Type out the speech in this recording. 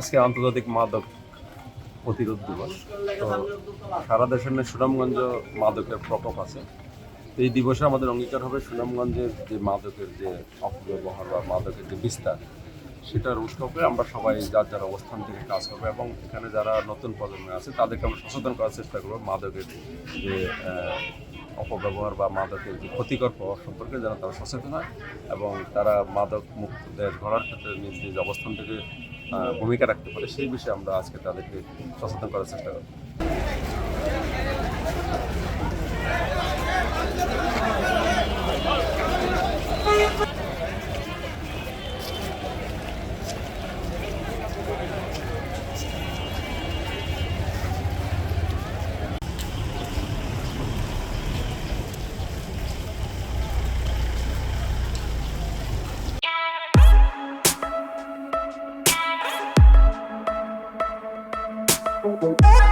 আজকে আন্তর্জাতিক মাদক প্রতিরোধ দিবস। তো সারা দেশের সুনামগঞ্জ মাদকের প্রকোপ আছে। তো এই দিবসে আমাদের অঙ্গীকার হবে সুনামগঞ্জের যে মাদকের যে অপব্যবহার বা মাদকের যে বিস্তার, সেটার উৎসবে আমরা সবাই যার যার অবস্থান থেকে কাজ করব এবং এখানে যারা নতুন প্রজন্ম আছে, তাদেরকে আমরা সচেতন করার চেষ্টা করব মাদকের যে অপব্যবহার বা মাদকের যে ক্ষতিকর প্রভাব সম্পর্কে যেন তারা সচেতন হয় এবং তারা মাদক মুক্ত দেশ গড়ার ক্ষেত্রে নিজ নিজ অবস্থান থেকে ভূমিকা রাখতে পারে সেই বিষয়ে আমরা আজকে তাদেরকে সচেতন করার চেষ্টা করব। oh you.